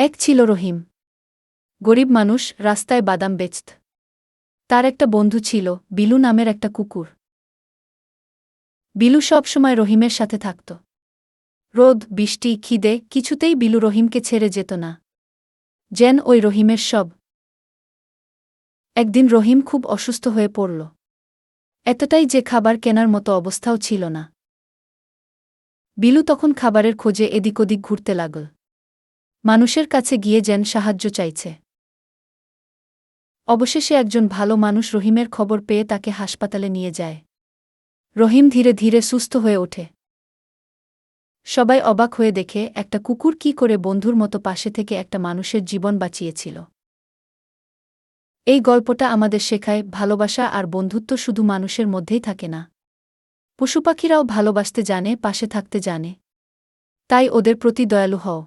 এক ছিল রহিম। গরিব মানুষ রাস্তায় বাদাম বেচত। তার একটা বন্ধু ছিল, বিলু নামের একটা কুকুর। বিলু সবসময় রহিমের সাথে থাকত। রোদ, বৃষ্টি, খিদে, কিছুতেই বিলু রহিমকে ছেড়ে যেত না। যেন ওই রহিমের সব। একদিন রহিম খুব অসুস্থ হয়ে পড়ল। এতটাই যে খাবার কেনার মতো অবস্থাও ছিল না। বিলু তখন খাবারের খোঁজে এদিক ওদিক ঘুরতে লাগল। মানুষের কাছে গিয়ে যেন সাহায্য চাইছে। অবশেষে একজন ভালো মানুষ রহিমের খবর পেয়ে তাকে হাসপাতালে নিয়ে যায়। রহিম ধীরে ধীরে সুস্থ হয়ে ওঠে। সবাই অবাক হয়ে দেখে একটা কুকুর কি করে বন্ধুর মতো পাশে থেকে একটা মানুষের জীবন বাঁচিয়েছিল। এই গল্পটা আমাদের শেখায় ভালোবাসা আর বন্ধুত্ব শুধু মানুষের মধ্যেই থাকে না। পশুপাখিরাও ভালোবাসতে জানে, পাশে থাকতে জানে। তাই ওদের প্রতি দয়ালু হও।